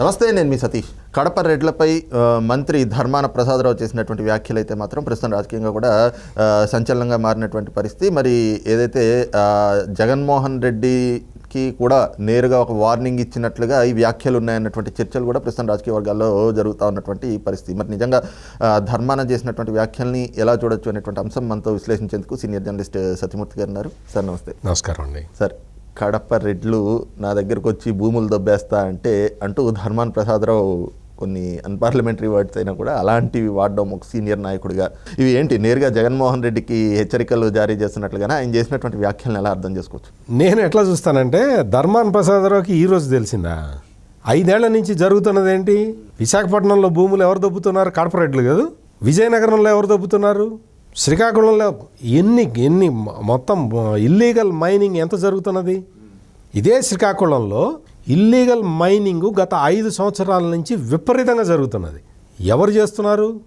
నమస్తే నేను మీ సతీష్. కడప రెడ్లపై మంత్రి ధర్మాన ప్రసాదరావు చేసినటువంటి వ్యాఖ్యలు అయితే మాత్రం ప్రస్తుతం రాజకీయంగా కూడా సంచలనంగా మారినటువంటి పరిస్థితి. మరి ఏదైతే జగన్మోహన్ రెడ్డికి కూడా నేరుగా ఒక వార్నింగ్ ఇచ్చినట్లుగా ఈ వ్యాఖ్యలు ఉన్నాయన్నటువంటి చర్చలు కూడా ప్రస్తుతం రాజకీయ వర్గాల్లో జరుగుతూ ఉన్నటువంటి పరిస్థితి. మరి నిజంగా ధర్మాన చేసినటువంటి వ్యాఖ్యల్ని ఎలా చూడొచ్చు అనేటువంటి అంశం మనతో విశ్లేషించేందుకు సీనియర్ జర్నలిస్ట్ సత్యమూర్తి గారు ఉన్నారు. సార్ నమస్తే. నమస్కారం అండి. సార్ కడప రెడ్లు నా దగ్గరకు వచ్చి భూములు దొబ్బేస్తా అంటే అంటూ ధర్మాన్ ప్రసాదరావు కొన్ని అన్పార్లమెంటరీ వర్డ్స్ అయినా కూడా అలాంటివి వాడడం ఒక సీనియర్ నాయకుడిగా. ఇవి ఏంటి? నేరుగా జగన్మోహన్ రెడ్డికి హెచ్చరికలు జారీ చేస్తున్నట్లుగానే? ఆయన చేసినటువంటి వ్యాఖ్యలను ఎలా అర్థం చేసుకోవచ్చు? నేను ఎట్లా చూస్తానంటే ధర్మాన్ ప్రసాదరావుకి ఈరోజు తెలిసిందా? ఐదేళ్ళ నుంచి జరుగుతున్నది ఏంటి విశాఖపట్నంలో భూములు ఎవరు దొబ్బుతున్నారు? కార్పొరేట్లు కాదు. విజయనగరంలో ఎవరు దొబ్బుతున్నారు? శ్రీకాకుళంలో ఎన్ని ఎన్ని మొత్తం ఇల్లీగల్ మైనింగ్ ఎంత జరుగుతున్నది? ఇదే శ్రీకాకుళంలో ఇల్లీగల్ మైనింగ్ గత ఐదు సంవత్సరాల నుంచి విపరీతంగా జరుగుతున్నది. ఎవరు చేస్తున్నారు?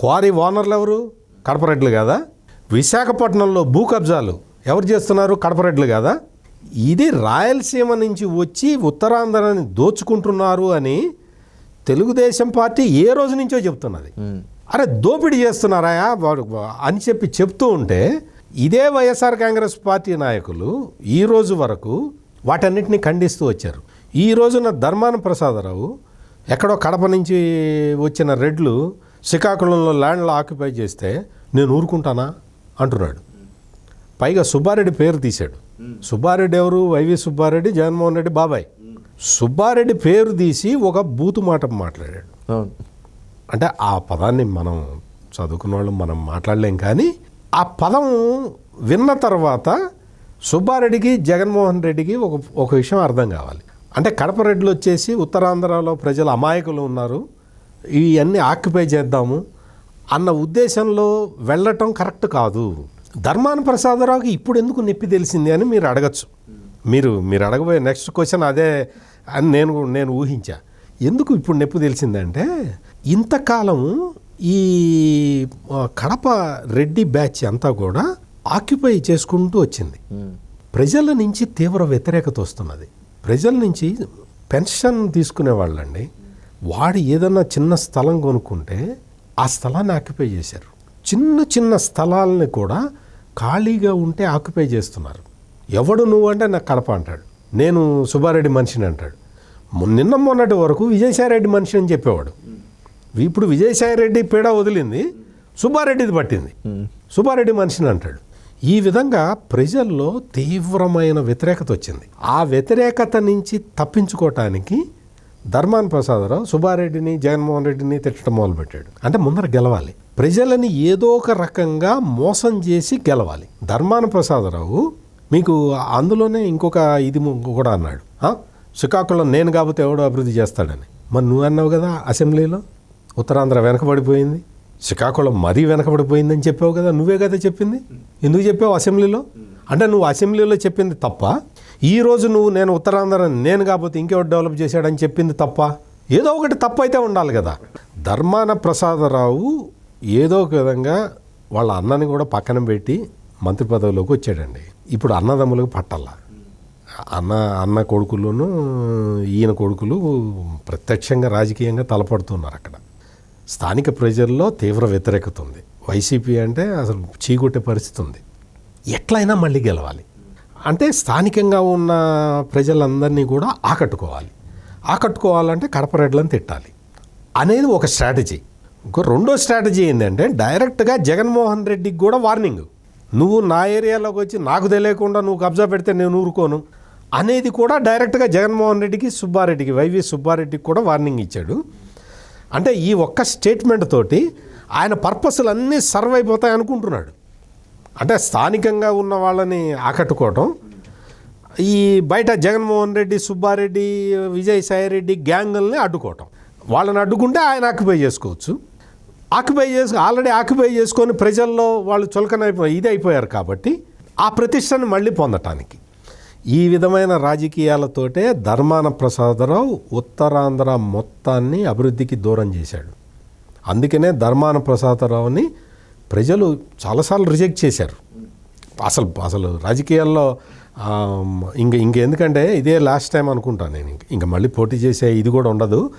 క్వారీ ఓనర్లు ఎవరు? కడపరెడ్లు కదా? విశాఖపట్నంలో భూ కబ్జాలు ఎవరు చేస్తున్నారు? కడపరెడ్లు కదా? ఇది రాయలసీమ నుంచి వచ్చి ఉత్తరాంధ్రని దోచుకుంటున్నారు అని తెలుగుదేశం పార్టీ ఏ రోజు నుంచో చెప్తున్నది. అరే దోపిడీ చేస్తున్నారాయా వాడు అని చెప్పి చెప్తూ ఉంటే ఇదే వైఎస్ఆర్ కాంగ్రెస్ పార్టీ నాయకులు ఈ రోజు వరకు వాటన్నిటిని ఖండిస్తూ వచ్చారు. ఈ రోజున ధర్మాన ప్రసాదరావు ఎక్కడో కడప నుంచి వచ్చిన రెడ్లు శ్రీకాకుళంలో ల్యాండ్లో ఆక్యుపై చేస్తే నేను ఊరుకుంటానా? అంటున్నాడు. పైగా సుబ్బారెడ్డి పేరు తీశాడు. సుబ్బారెడ్డి ఎవరు? వైవి సుబ్బారెడ్డి జగన్మోహన్ రెడ్డి బాబాయ్. సుబ్బారెడ్డి పేరు తీసి ఒక బూతు మాట మాట్లాడాడు. అంటే ఆ పదాన్ని మనం చదువుకున్న వాళ్ళు మనం మాట్లాడలేం కానీ ఆ పదం విన్న తర్వాత సుబ్బారెడ్డికి జగన్మోహన్ రెడ్డికి ఒక ఒక విషయం అర్థం కావాలి. అంటే కడప రెడ్లు వచ్చేసి ఉత్తరాంధ్రలో ప్రజలు అమాయకులు ఉన్నారు. ఇవన్నీ ఆక్యుపై చేద్దాము అన్న ఉద్దేశంలో వెళ్ళటం కరెక్ట్ కాదు. ధర్మాన ప్రసాదరావుకి ఇప్పుడు ఎందుకు నొప్పి తెలిసింది అని మీరు అడగచ్చు. మీరు మీరు అడగబోయే నెక్స్ట్ క్వశ్చన్ అదే అని నేను నేను ఊహించా. ఎందుకు ఇప్పుడు నొప్పి తెలిసిందంటే ఇంతకాలం ఈ కడప రెడ్డి బ్యాచ్ అంతా కూడా ఆక్యుపై చేసుకుంటూ వచ్చింది. ప్రజల నుంచి తీవ్ర వ్యతిరేకత వస్తున్నది. ప్రజల నుంచి పెన్షన్ తీసుకునే వాళ్ళండి. వాడు ఏదన్నా చిన్న స్థలం కొనుక్కుంటే ఆ స్థలాన్ని ఆక్యుపై చేశారు. చిన్న చిన్న స్థలాలని కూడా ఖాళీగా ఉంటే ఆక్యుపై చేస్తున్నారు. ఎవడు నువ్వు అంటే నాకు కడప అంటాడు. నేను సుబ్బారెడ్డి మనిషిని అంటాడు. నిన్న మొన్నటి వరకు విజయసాయిరెడ్డి మనిషి అని చెప్పేవాడు. ఇప్పుడు విజయసాయిరెడ్డి పీడ వదిలింది సుబ్బారెడ్డిది పట్టింది. సుబ్బారెడ్డి మనిషిని అంటాడు. ఈ విధంగా ప్రజల్లో తీవ్రమైన వ్యతిరేకత వచ్చింది. ఆ వ్యతిరేకత నుంచి తప్పించుకోవటానికి ధర్మాన్ ప్రసాదరావు సుబ్బారెడ్డిని జగన్మోహన్ రెడ్డిని తిట్టడం మొదలుపెట్టాడు. అంటే ముందర గెలవాలి. ప్రజలని ఏదో ఒక రకంగా మోసం చేసి గెలవాలి. ధర్మాన ప్రసాదరావు మీకు అందులోనే ఇంకొక ఇది కూడా అన్నాడు. "ఆ, శ్రీకాకుళం నేను కాకపోతే ఎవడో అభివృద్ధి చేస్తాడని. మరి నువ్వు అన్నావు కదా అసెంబ్లీలో? ఉత్తరాంధ్ర వెనకబడిపోయింది. శ్రీకాకుళం మరీ వెనకబడిపోయిందని చెప్పావు కదా నువ్వే కదా చెప్పింది? ఎందుకు చెప్పావు అసెంబ్లీలో? అంటే నువ్వు అసెంబ్లీలో చెప్పింది తప్ప ఈ రోజు నువ్వు నేను ఉత్తరాంధ్ర నేను కాకపోతే ఇంకెవరు డెవలప్ చేశాడని చెప్పింది తప్ప ఏదో ఒకటి తప్పు అయితే ఉండాలి కదా. ధర్మాన ప్రసాదరావు ఏదో ఒక విధంగా వాళ్ళ అన్నని కూడా పక్కన పెట్టి మంత్రి పదవిలోకి వచ్చాడండి. ఇప్పుడు అన్నదమ్ములకు పట్టాల అన్న అన్న కొడుకులను ఈయన కొడుకులు ప్రత్యక్షంగా రాజకీయంగా తలపడుతున్నారు అక్కడ. స్థానిక ప్రజల్లో తీవ్ర వ్యతిరేకత ఉంది. వైసీపీ అంటే అసలు చీకొట్టే పరిస్థితి ఉంది. ఎట్లయినా మళ్ళీ గెలవాలి. అంటే స్థానికంగా ఉన్న ప్రజలందరినీ కూడా ఆకట్టుకోవాలి. ఆకట్టుకోవాలంటే కడప రెడ్లను తిట్టాలి. అనేది ఒక స్ట్రాటజీ. ఇంకో రెండో స్ట్రాటజీ ఏంటంటే డైరెక్ట్గా జగన్మోహన్ రెడ్డికి కూడా వార్నింగ్. నువ్వు నా ఏరియాలోకి వచ్చి నాకు తెలియకుండా నువ్వు కబ్జా పెడితే నేను ఊరుకోను. అనేది కూడా డైరెక్ట్గా జగన్మోహన్ రెడ్డికి సుబ్బారెడ్డికి వైవి సుబ్బారెడ్డికి కూడా వార్నింగ్ ఇచ్చాడు. అంటే ఈ ఒక్క స్టేట్మెంట్ తోటి ఆయన పర్పస్లు అన్నీ సర్వ్ అయిపోతాయి అనుకుంటున్నాడు. అంటే స్థానికంగా ఉన్న వాళ్ళని ఆకట్టుకోవటం ఈ బయట జగన్మోహన్ రెడ్డి సుబ్బారెడ్డి విజయసాయిరెడ్డి గ్యాంగుల్ని అడ్డుకోవటం. వాళ్ళని అడ్డుకుంటే ఆయన ఆక్యుపై చేసుకోవచ్చు. ఆక్యుపై చేసు ఆల్రెడీ ఆక్యుపై చేసుకొని ప్రజల్లో వాళ్ళు చులకనైపోయి ఇది అయిపోయారు కాబట్టి ఆ ప్రతిష్టను మళ్ళీ పొందటానికి. ఈ విధమైన రాజకీయాలతోటే ధర్మాన ప్రసాదరావు ఉత్తరాంధ్ర మొత్తాన్ని అభివృద్ధికి దూరం చేశాడు. అందుకనే ధర్మాన ప్రసాదరావుని ప్రజలు చాలాసార్లు రిజెక్ట్ చేశారు. అసలు అసలు రాజకీయాల్లో ఇంక ఇంకెందుకంటే ఇదే లాస్ట్ టైం అనుకుంటాను నేను. ఇంక ఇంక మళ్ళీ పోటీ చేసే ఇది కూడా ఉండదు.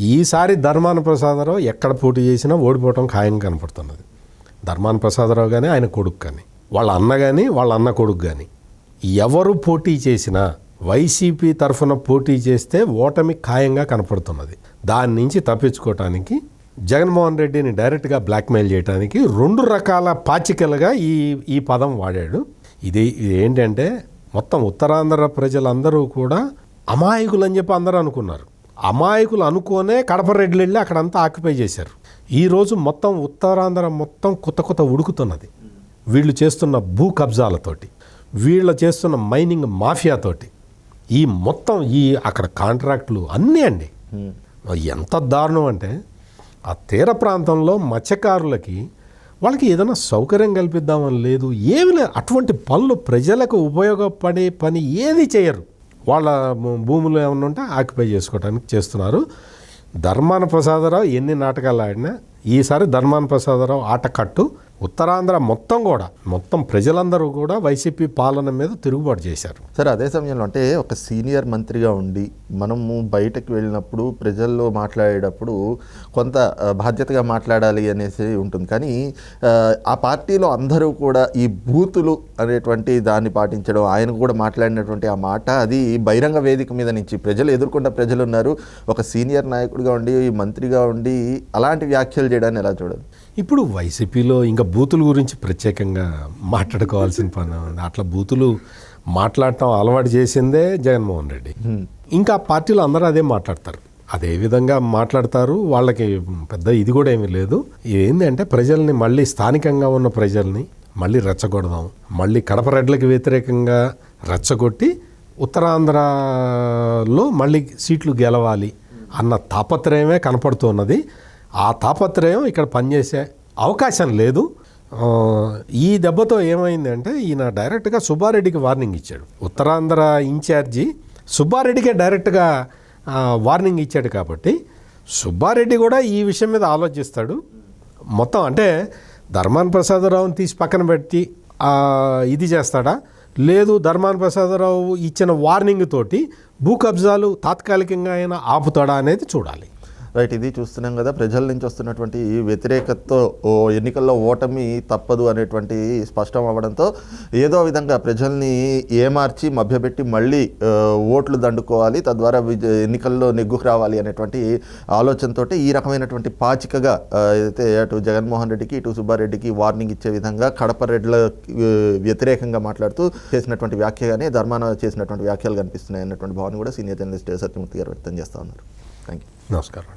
ఈసారి ధర్మాన ప్రసాదరావు ఎక్కడ పోటీ చేసినా ఓడిపోవటం ఖాయంగా కనపడుతున్నది. ధర్మాన ప్రసాదరావు కానీ ఆయన కొడుకు కానీ వాళ్ళ అన్న కానీ వాళ్ళ అన్న కొడుకు కానీ ఎవరు పోటీ చేసినా వైసీపీ తరఫున పోటీ చేస్తే ఓటమి ఖాయంగా కనపడుతున్నది. దాని నుంచి తప్పించుకోవటానికి జగన్మోహన్ రెడ్డిని డైరెక్ట్గా బ్లాక్మెయిల్ చేయడానికి రెండు రకాల పాచికలుగా ఈ ఈ పదం వాడాడు. ఇది ఇది ఏంటంటే మొత్తం ఉత్తరాంధ్ర ప్రజలందరూ కూడా అమాయకులు అని చెప్పి అందరూ అనుకున్నారు. అమాయకులు అనుకోనే కడప రెడ్లు వెళ్ళి అక్కడంతా ఆక్యుపై చేశారు. ఈరోజు మొత్తం ఉత్తరాంధ్ర మొత్తం కొత్త కొత్త ఉడుకుతున్నది. వీళ్ళు చేస్తున్న భూ కబ్జాలతోటి. వీళ్ళ చేస్తున్న మైనింగ్ మాఫియాతోటి ఈ మొత్తం ఈ అక్కడ కాంట్రాక్టులు అన్నీ అండి. ఎంత దారుణం అంటే ఆ తీర ప్రాంతంలో మత్స్యకారులకి వాళ్ళకి ఏదైనా సౌకర్యం కల్పిద్దామని లేదు ఏమి లేదు. అటువంటి పనులు ప్రజలకు ఉపయోగపడే పని ఏది చేయరు. వాళ్ళ భూములు ఏమన్నా ఉంటే ఆక్యుపై చేసుకోవడానికి చేస్తున్నారు. ధర్మాన ప్రసాదరావు ఎన్ని నాటకాలు ఆడినా ఈసారి ధర్మాన ప్రసాదరావు ఆట కట్టు. ఉత్తరాంధ్ర మొత్తం కూడా మొత్తం ప్రజలందరూ కూడా వైసీపీ పాలన మీద తిరుగుబాటు చేశారు. సరే అదే సమయంలో అంటే ఒక సీనియర్ మంత్రిగా ఉండి మనము బయటకు వెళ్ళినప్పుడు ప్రజల్లో మాట్లాడేటప్పుడు కొంత బాధ్యతగా మాట్లాడాలి అనేసి ఉంటుంది. కానీ ఆ, ఆ పార్టీలో అందరూ కూడా ఈ బూతులు అనేటువంటి దాన్ని పాటించడం ఆయన కూడా మాట్లాడినటువంటి ఆ మాట అది బహిరంగ వేదిక మీద నుంచి ప్రజలు ఎదుర్కొన్న ప్రజలు ఉన్నారు. ఒక సీనియర్ నాయకుడిగా ఉండి మంత్రిగా ఉండి అలాంటి వ్యాఖ్యలు చేయడాన్ని ఎలా చూడాలి ఇప్పుడు వైసీపీలో ఇంకా బూతుల గురించి ప్రత్యేకంగా మాట్లాడుకోవాల్సిన పని అట్లా బూతులు మాట్లాడటం అలవాటు చేసిందే జగన్మోహన్ రెడ్డి. ఇంకా పార్టీలో అందరూ అదే మాట్లాడతారు. అదే విధంగా మాట్లాడతారు. వాళ్ళకి పెద్ద ఇది కూడా ఏమీ లేదు. ఏంటంటే ప్రజల్ని మళ్ళీ స్థానికంగా ఉన్న ప్రజల్ని మళ్ళీ రెచ్చగొడదాం. మళ్ళీ కడప రెడ్లకి వ్యతిరేకంగా రెచ్చగొట్టి ఉత్తరాంధ్రలో మళ్ళీ సీట్లు గెలవాలి అన్న తాపత్రయమే కనపడుతున్నది. ఆ తాపత్రయం ఇక్కడ పనిచేసే అవకాశం లేదు. ఈ దెబ్బతో ఏమైందంటే ఈయన డైరెక్ట్గా సుబ్బారెడ్డికి వార్నింగ్ ఇచ్చాడు. ఉత్తరాంధ్ర ఇన్ఛార్జి సుబ్బారెడ్డికే డైరెక్ట్గా వార్నింగ్ ఇచ్చాడు కాబట్టి సుబ్బారెడ్డి కూడా ఈ విషయం మీద ఆలోచిస్తాడు. మొత్తం అంటే ధర్మాన్ ప్రసాదరావుని తీసి పక్కన పెట్టి ఇది చేస్తాడా? లేదు ధర్మాన్ ప్రసాదరావు ఇచ్చిన వార్నింగ్ తోటి భూ కబ్జాలు తాత్కాలికంగా అయినా ఆపుతాడా అనేది చూడాలి. రైట్ ఇది చూస్తున్నాం కదా ప్రజల నుంచి వస్తున్నటువంటి ఈ వ్యతిరేకతతో ఓ ఎన్నికల్లో ఓటమి తప్పదు అనేటువంటి స్పష్టం అవ్వడంతో ఏదో విధంగా ప్రజల్ని ఏమార్చి మభ్యపెట్టి మళ్ళీ ఓట్లు దండుకోవాలి తద్వారా విజయ ఎన్నికల్లో నెగ్గుకు రావాలి అనేటువంటి ఆలోచనతో ఈ రకమైనటువంటి పాచికగా అయితే అటు జగన్మోహన్ రెడ్డికి ఇటు సుబ్బారెడ్డికి వార్నింగ్ ఇచ్చే విధంగా కడప రెడ్ల వ్యతిరేకంగా మాట్లాడుతూ చేసినటువంటి వ్యాఖ్యగానే ధర్మాన చేసినటువంటి వ్యాఖ్యలు కనిపిస్తున్నాయి అన్నటువంటి భావన కూడా సీనియర్ జర్నలిస్ట్ సత్యమూర్తి గారు వ్యక్తం చేస్తా ఉన్నారు. థ్యాంక్ యూ నమస్కారం.